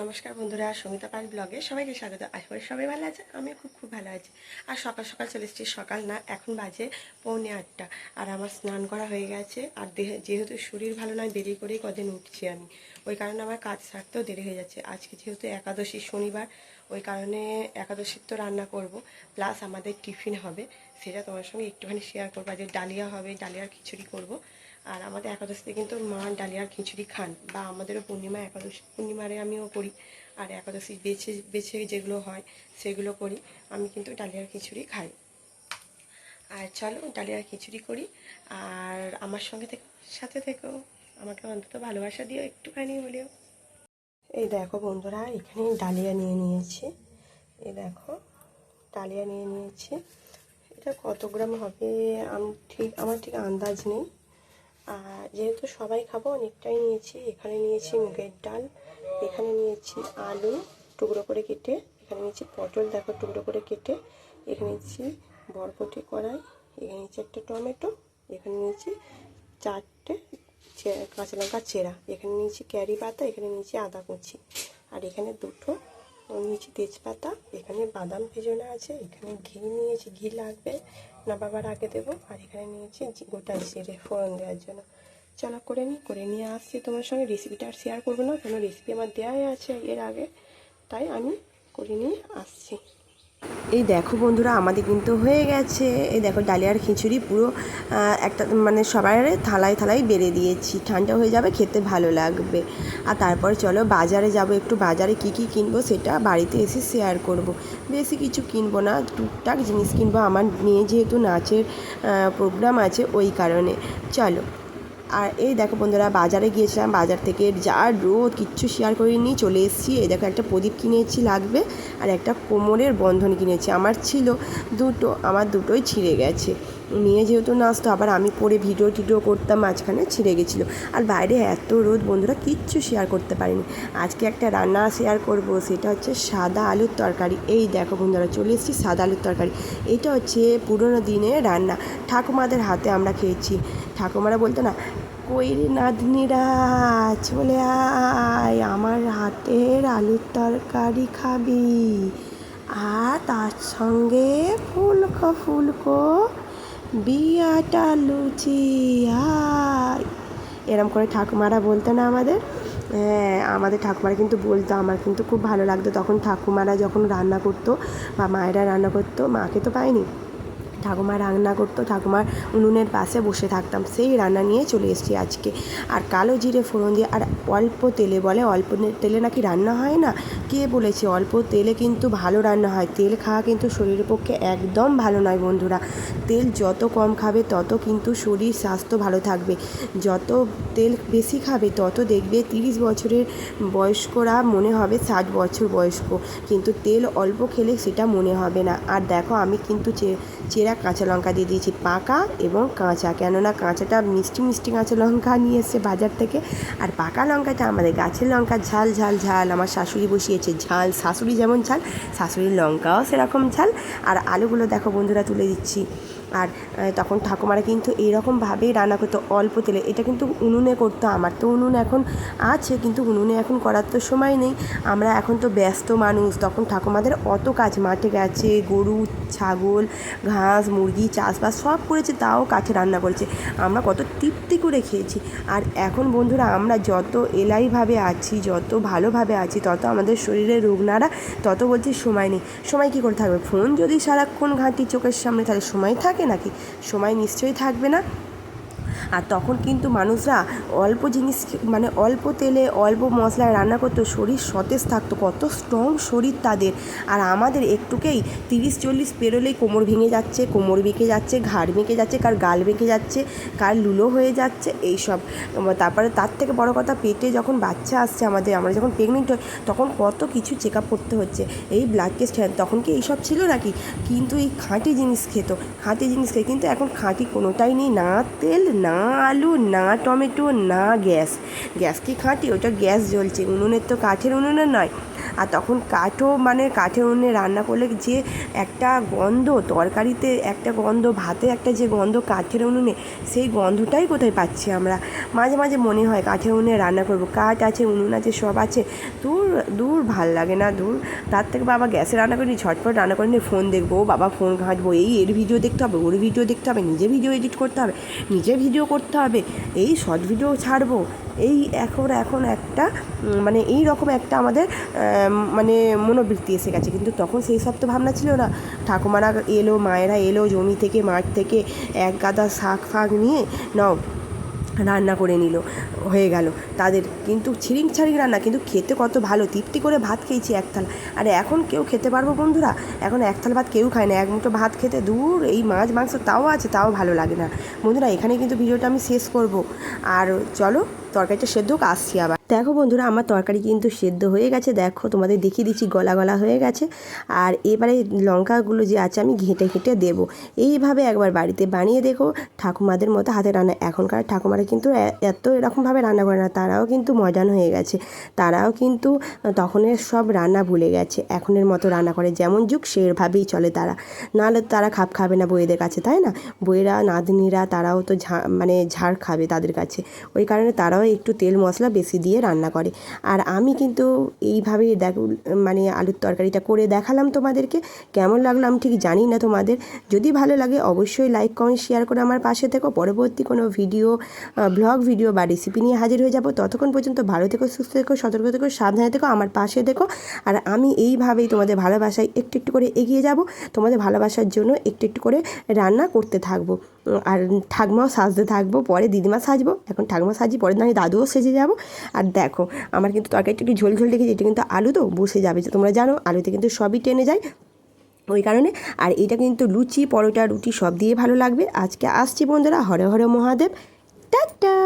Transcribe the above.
নমস্কার বন্ধুরা, সমিতা পাল ব্লগে সবাইকে স্বাগত। আশা করি সবাই ভালো আছে আমি খুব খুব ভালো আছি। আর সকাল সকাল চলে এসেছি, সকাল না, এখন বাজে পৌনে আটটা। আর আমার স্নান করা হয়ে গেছে, আর দেহে যেহেতু শরীর ভালো নয়, দেরি করেই কদিন উঠছি আমি। ওই কারণে আমার কাজ সারতেও দেরি হয়ে যাচ্ছে। আজকে যেহেতু একাদশী শনিবার, ওই কারণে একাদশীর তো রান্না করব, প্লাস আমাদের টিফিন হবে, সেটা তোমার সঙ্গে একটুখানি শেয়ার করব। যে ডালিয়া হবে, ডালিয়ার খিচুড়ি করব। আর আমাদের একাদশীতে কিন্তু মা ডালিয়ার খিচুড়ি খান বা আমাদেরও পূর্ণিমা, একাদশী পূর্ণিমারে আমিও করি। আর একাদশী বেছে বেছে যেগুলো হয় সেগুলো করি। আমি কিন্তু ডালিয়ার খিচুড়ি খাই। আর চলো ডালিয়ার খিচুড়ি করি। আর আমার সঙ্গে থেকে, সাথে থেকেও আমাকে অন্তত ভালোবাসা দিও একটুখানি হলেও। এই দেখো বন্ধুরা এখানে ডালিয়া নিয়ে নিয়েছি। এই দেখো, ডালিয়া নিয়ে নিয়েছি। এটা কত গ্রাম হবে? আমি, ঠিক, আমার ঠিক আন্দাজ নেই। আর যেহেতু সবাই খাব, অনেকটাই নিয়েছি। এখানে নিয়েছি মুগের ডাল, এখানে নিয়েছি আলু, টুকরো করে কেটে, এখানে নিয়েছি পটল, দেখো টুকরো করে কেটে, এখানে নিয়েছি বরবটি কড়াই, এখানে নিয়েছি একটা টমেটো, এখানে নিয়েছি চারটে কাঁচা লঙ্কা চেরা, এখানে নিয়েছি ক্যারি পাতা, এখানে নিয়েছি আদা কুচি। আর এখানে দুটো নিয়েছি তেজপাতা, এখানে বাদাম ভেজনা আছে, এখানে ঘি নিয়েছি, ঘি লাগবে না বাবার আগে দেবো, আর এখানে নিয়েছি গোটা জিরে ফোড়ন দেওয়ার জন্য। চলো করে নিই করে নিয়ে আসছি, তোমার সঙ্গে রেসিপিটা আর শেয়ার করব না, কোনো রেসিপি আমার দেওয়াই আছে এর আগে, তাই আমি করে নিয়ে আসছি। এই দেখো বন্ধুরা, আমাদের কিন্তু হয়ে গেছে। এই দেখো ডালিয়ার খিচুড়ি পুরো একটা মানে সবার থালায় থালায় বেড়ে দিয়েছি। ঠান্ডা হয়ে যাবে, খেতে ভালো লাগবে। আর তারপর চলো বাজারে যাব, একটু বাজারে কি কি কিনবো সেটা বাড়িতে এসে শেয়ার করব। বেশি কিছু কিনবো না, টুকটাক জিনিস কিনবো। আমার মেয়ে যেহেতু নাচের প্রোগ্রাম আছে ওই কারণে। চলো আর এই দেখো বন্ধুরা, বাজারে গিয়েছিলাম, বাজার থেকে যা রোদ, কিচ্ছু শেয়ার করিনি, চলে এসেছি। এই দেখো একটা প্রদীপ কিনেছি লাগবে, আর একটা কোমরের বন্ধন কিনেছি। আমার ছিল দুটো, আমার দুটোই ছিঁড়ে গেছে। নিয়ে যেহেতু নাচতো, আবার আমি পরে ভিডিও টিডিও করতাম, মাঝখানে ছিঁড়ে গেছিল। আর বাইরে এত রোদ বন্ধুরা, কিচ্ছু শেয়ার করতে পারিনি। আজকে একটা রান্না শেয়ার করব, সেটা হচ্ছে সাদা আলুর তরকারি। এই দেখো বন্ধুরা, চলে এসেছি সাদা আলুর তরকারি। এটা হচ্ছে পুরোনো দিনের রান্না। ঠাকুমাদের হাতে আমরা খেয়েছি। ঠাকুমারা বলতো না কইরে নাতনিরা চলে আয়, আমার হাতের আলুর তরকারি খাবি। আর তার সঙ্গে ফুলকো ফুলকো, বিয়াটা লুচি, আয়। এরম করে ঠাকুমারা বলতো না আমাদের? হ্যাঁ আমাদের ঠাকুমারা কিন্তু বলতো, আমার কিন্তু খুব ভালো লাগতো। তখন ঠাকুমারা যখন রান্না করতো বা মায়েরা রান্না করতো, মাকে তো পাইনি ঠাকুমা রান্না করতো, ঠাকুমার উনুনের পাশে বসে থাকতাম। সেই রান্না নিয়ে চলে এসেছি আজকে। আর কালো জিরে ফোড়ন দিয়ে, আর অল্প তেলে বলে, অল্প তেলে নাকি রান্না হয় না? কে বলেছে? অল্প তেলে কিন্তু ভালো রান্না হয়। তেল খাওয়া কিন্তু শরীরের পক্ষে একদম ভালো নয় বন্ধুরা। তেল যত কম খাবে, তত কিন্তু শরীর স্বাস্থ্য ভালো থাকবে। যত তেল বেশি খাবে, তত দেখবে তিরিশ বছরের বয়স্করা মনে হবে ষাট বছর বয়স্ক। কিন্তু তেল অল্প খেলে সেটা মনে হবে না। আর দেখো, আমি কিন্তু চে- চেরা কাঁচা লঙ্কা দিয়ে দিয়েছি পাকা এবং কাঁচা। কেননা কাঁচাটা মিষ্টি মিষ্টি কাঁচা লঙ্কা নিয়ে এসছে বাজার থেকে। আর পাকা লঙ্কাটা আমাদের গাছের লঙ্কা, ঝাল ঝাল ঝাল। আমার শাশুড়ি বসিয়েছে ঝাল, শাশুড়ি যেমন ঝাল, শাশুড়ির লঙ্কাও সেরকম ঝাল। আর আলুগুলো দেখো বন্ধুরা তুলে দিচ্ছি। আর তখন ঠাকুমারা কিন্তু এইরকমভাবেই রান্না করতো অল্প তেলে। এটা কিন্তু উনুনে করতো আমার। তো উনুন এখন আছে, কিন্তু উনুনে এখন করার তো সময় নেই। আমরা এখন তো ব্যস্ত মানুষ। তখন ঠাকুমাদের অত কাজ। মাঠে গেছে, গরু, ছাগল, ঘাস, মুরগি, চাষবাস সব করেছে, তাও কাছে রান্না করেছে। আমরা কত তৃপ্তি করে খেয়েছি। আর এখন বন্ধুরা, আমরা যত এলাইভাবে আছি, যত ভালোভাবে আছি, তত আমাদের শরীরে রোগ নাড়া, তত বলছি সময় নেই। সময় কী করে থাকবে? ফোন যদি সারাক্ষণ ঘাঁটি চোখের সামনে তাহলে সময় থাকে নাকি? সময় নিশ্চয়ই থাকবে না। আর তখন কিন্তু মানুষরা অল্প জিনিস মানে অল্প তেলে, অল্প মশলায় রান্না করতো, শরীর সতেজ থাকতো, কত স্ট্রং শরীর তাদের। আর আমাদের একটুকেই তিরিশ চল্লিশ পেরোলেই কোমর ভেঙে যাচ্ছে, কোমর বেঁকে যাচ্ছে, ঘাড় বেঁকে যাচ্ছে, কার গাল বেঁকে যাচ্ছে, কার লুলো হয়ে যাচ্ছে, এইসব। তারপরে তার থেকে বড় কথা, পেটে যখন বাচ্চা আসছে আমাদের, আমরা যখন প্রেগনেন্ট হই, তখন কত কিছু চেক আপ করতে হচ্ছে। এই ব্লাড টেস্ট তখন কি এইসব ছিল নাকি? কিন্তু এই খাঁটি জিনিস খেত, খাঁটি জিনিস খেয়ে, কিন্তু এখন খাঁটি কোনোটাই নেই, না তেল, না আলু, না টমেটো, না গ্যাস। গ্যাস কি খাঁটি? ওটা গ্যাস জ্বলছে। উনুনের তো কাঠের উনুনে নয়। আর তখন কাঠও মানে কাঠের উনুনে রান্না করলে যে একটা গন্ধ, তরকারিতে একটা গন্ধ, ভাতে একটা যে গন্ধ কাঠের উনুনে, সেই গন্ধটাই কোথায় পাচ্ছি আমরা? মাঝে মাঝে মনে হয় কাঠের উনুনে রান্না করব। কাঠ আছে, উনুন আছে, সব আছে। দূর দূর ভালো লাগে না, দূর। তার থেকে বাবা গ্যাসে রান্না করিনি, ঝটপট রান্না করে নিয়ে ফোন দেখব। বাবা ফোন ঘাঁটবো, এই এর ভিডিও দেখতে হবে, ওর ভিডিও দেখতে হবে, নিজে ভিডিও এডিট করতে হবে, নিজে ভিডিও করতে হবে, এই শর্ট ভিডিও ছাড়বো। এই এখন এখন একটা মানে এই রকম একটা আমাদের মানে মনোবৃত্তি এসে গেছে। কিন্তু তখন সেই সব তো ভাবনা ছিল না। ঠাকুমারা এলো, মায়েরা এলো, জমি থেকে, মাঠ থেকে, এক গাদা শাক ফাঁক নিয়ে, নাও রান্না করে নিল, হয়ে গেল। তাদের কিন্তু ছিরিং ছাড়িং রান্না, কিন্তু খেতে কত ভালো, তৃপ্তি করে ভাত খেয়েছি একথাল আর এখন কেউ খেতে পারব বন্ধুরা? এখন একথাল ভাত কেউ খায় না, এক মুঠো ভাত খেতে দূর, এই মাছ মাংস তাও আছে, তাও ভালো লাগে না। বন্ধুরা, এখানে কিন্তু ভিডিওটা আমি শেষ করব। আর চলো, তরকারিটা সেদ্ধ আসছি আবার। দেখো বন্ধুরা, আমার তরকারি কিন্তু সেদ্ধ হয়ে গেছে। দেখো, তোমাদের দেখিয়ে দিচ্ছি, গলা গলা হয়ে গেছে। আর এবারে লঙ্কাগুলো যে আছে, আমি ঘেঁটে ঘেঁটে দেবো। এইভাবে একবার বাড়িতে বানিয়ে দেখো। ঠাকুমাদের মতো হাতে রান্না। এখনকার ঠাকুমারা কিন্তু এত এরকমভাবে রান্না করে না। তারাও কিন্তু মডার্ন হয়ে গেছে। তারাও কিন্তু তখনের সব রান্না ভুলে গেছে। এখনের মতো রান্না করে যেমন যুগ, সেভাবেই চলে তারা। নাহলে তারা খাপ খাবে না বইয়েদের কাছে, তাই না? বইয়েরা, নাতনিরা, তারাও তো ঝা মানে ঝাড় খাবে তাদের কাছে। ওই কারণে তারাও একটু তেল মশলা বেশি দিয়ে রান্না করে। আর আমি কিন্তু এইভাবেই দেখ মানে আলুর তরকারিটা করে দেখালাম তোমাদেরকে। কেমন লাগল আমি ঠিক জানি না তোমাদের। যদি ভালো লাগে অবশ্যই লাইক কমেন্ট শেয়ার করে আমার পাশে থেকো। পরবর্তী কোনো ভিডিও ব্লগ ভিডিও বা রেসিপি নিয়ে হাজির হয়ে যাব। ততক্ষণ পর্যন্ত ভালো থেকো, সুস্থ থেকো, সতর্ক থেকো, সাবধানে থেকো, আমার পাশে থেকো। আর আমি এইভাবেই তোমাদের ভালোবাসায় একটু একটু করে এগিয়ে যাব। তোমাদের ভালোবাসার জন্য একটু একটু করে রান্না করতে থাকব। আর ঠাকমাও সাজতে থাকব, পরে দিদিমা সাজবো। এখন ঠাকমা সাজি পরে আমি দাদুও সেজে যাব। আর দেখো, আমার কিন্তু তরকারিটা একটু ঝোল ঝোল দেখেছি এটা কিন্তু আলু তো, বসে যাবে। যে তোমরা জানো, আলুতে কিন্তু সবই টেনে যায় ওই কারণে। আর এটা কিন্তু লুচি, পরোটা, রুটি সব দিয়ে ভালো লাগবে। আজকে আসছি বন্ধুরা, হরে হরে মহাদেব। টাটা!